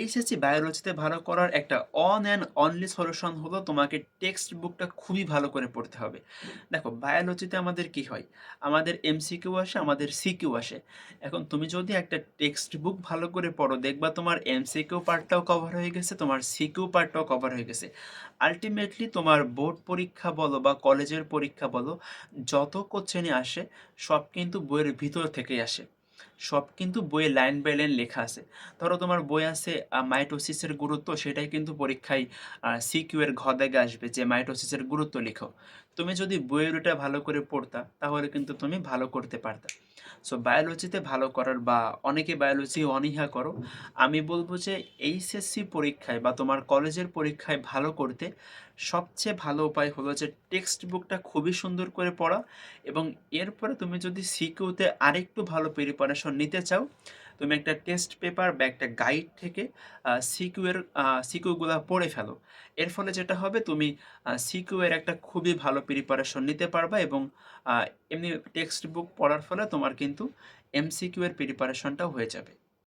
HSC বায়োলজিতে ভালো করার একটা অন অ্যান্ড অনলি সলিউশন হলো তোমাকে টেক্সট বুকটা খুবই ভালো করে পড়তে হবে। দেখো বায়োলজিতে আমাদের কি হয়? আমাদের এমসিকিউ আসে, আমাদের সিকিউ আসে। এখন তুমি যদি একটা টেক্সট বুক ভালো করে পড়ো, দেখবা তোমার এমসিকিউ পার্টটাও কভার হয়ে গেছে, তোমার সিকিউ পার্টটাও কভার হয়ে গেছে। আলটিমেটলি তোমার বোর্ড পরীক্ষা বলো বা কলেজের পরীক্ষা বলো, যত কোশ্চেনই আসে, সব কিন্তু বইয়ের ভিতর থেকেই আসে। সব কিন্তু বইয়ে লাইন বাই লাইন লেখা আছে। ধরো তোমার বই আছে মাইটোসিসের গুরুত্ব, সেটাই কিন্তু পরীক্ষায় সিকিউ এর ঘ দাগে আসবে যে মাইটোসিসের গুরুত্ব লেখো। তুমি যদি বইয়ের ওটা ভালো করে পড়তা, তাহলে কিন্তু তুমি ভালো করতে পারতা। সো বায়োলজিতে ভালো করার বা অনেকে বায়োলজি অনীহা করো, আমি বলব যে এইচএসসি পরীক্ষায় বা তোমার কলেজের পরীক্ষায় ভালো করতে সবচেয়ে ভালো উপায় হলো যে টেক্সট বুকটা খুবই সুন্দর করে পড়া এবং এরপরে তুমি যদি সিকিউতে আরেকটু ভালো প্রিপারেশন নিতে চাও, তুমি একটা টেস্ট পেপার বা একটা গাইড থেকে সিকিউয়ের সিকিউগুলো পড়ে ফেলো। এর ফলে যেটা হবে, তুমি সিকিউয়ের একটা খুবই ভালো প্রিপারেশন নিতে পারবা এবং এমনি টেক্সট বুক পড়ার ফলে তোমার কিন্তু এমসিকিউ এর প্রিপারেশনটাও হয়ে যাবে।